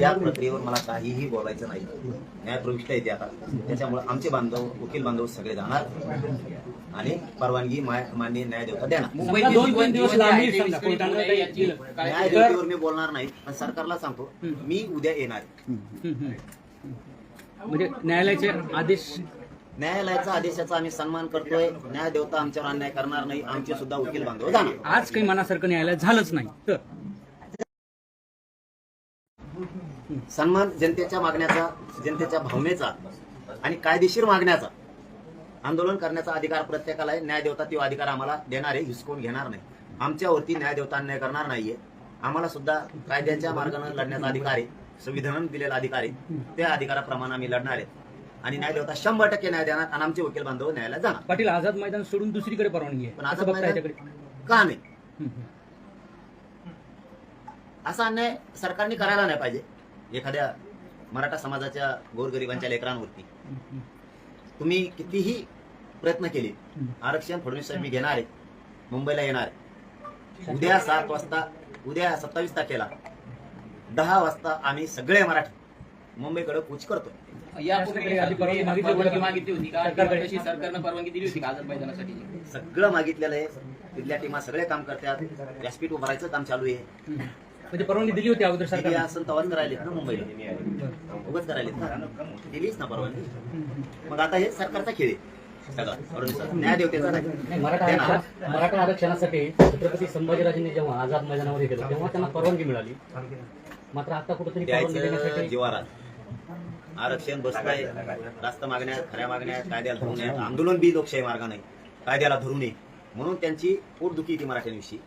या प्रक्रियेवर मला काहीही बोलायचं नाही. न्याय प्रविष्ट येते आता. त्याच्यामुळे आमचे बांधव वकील बांधव सगळे जाणार. आणि परवानगी मा- मान्य न्याय देवता देणार. मी बोलणार नाही पण सरकारला सांगतो मी उद्या येणार. म्हणजे न्यायालयाचे आदेश? न्यायालयाचा आदेशाचा आम्ही सन्मान करतोय. न्याय देवता आमच्यावर अन्याय करणार नाही. आमचे सुद्धा वकील बांधव जाणार. आज काही मनासारखं न्यायालयात झालंच नाही. तर सन्मान जनतेच्या मागण्याचा जनतेच्या भावनेचा आणि कायदेशीर मागण्याचा आंदोलन करण्याचा अधिकार प्रत्येकाला आहे. न्याय देवता तो अधिकार आम्हाला देणार आहे. हिसकून घेणार नाही. आमच्यावरती न्याय देवता अन्याय करणार नाहीये. आम्हाला सुद्धा कायद्याच्या मार्गाने लढण्याचा अधिकार आहे. संविधानाने दिलेला अधिकार आहे. त्या अधिकाराप्रमाणे आम्ही लढणार आहे. आणि न्याय देवता शंभर टक्के न्याय देणार आणि आमचे वकील बांधव न्यायालयात जाणार. पाटील आझाद मैदान सोडून दुसरीकडे परवानगी आहे. पण आझाद मैदान- का नाही. असा अन्याय सरकारने करायला नाही पाहिजे. एखाद्या मराठा समाजाच्या गोरगरिबांच्या लेकरांवरती. तुम्ही कितीही प्रयत्न केले. आरक्षण फडणवीस साहेब मी घेणार आहे. मुंबईला येणार आहे. उद्या सात वाजता उद्या सत्तावीस तारखेला दहा वाजता आम्ही सगळे मराठी मुंबईकडे कूच करतो सगळं मागितलेलं आहे. तिथल्या टीमा सगळे काम करतात. व्यासपीठ उभारायचं काम चालू आहे. म्हणजे परवानगी दिली होती अगोदर दिली सरकार असं तवाच करायलेत ना मुंबईला. उगाच करायलेत ना. दिलीच ना परवानगी. मग आता हे सरकारचा खेळ आहे. सगळा. नाही मराठा देणार. आरक्षण- मराठा आरक्षणासाठी छत्रपती संभाजीराजांनी जेव्हा आझाद मैदानावर हे केलं तेव्हा त्यांना परवानगी मिळाली. मात्र आता कुठेतरी परवानगी द्यायचं देण्यासाठी जीवारात. आरक्षण बसतंय. रास्त मागण्या खऱ्या मागण्या कायद्याला धरून आंदोलन बी लोकशाही मार्गाने. कायद्याला धरू नये. म्हणून त्यांची पोटदुखी ती मराठ्यांविषयी.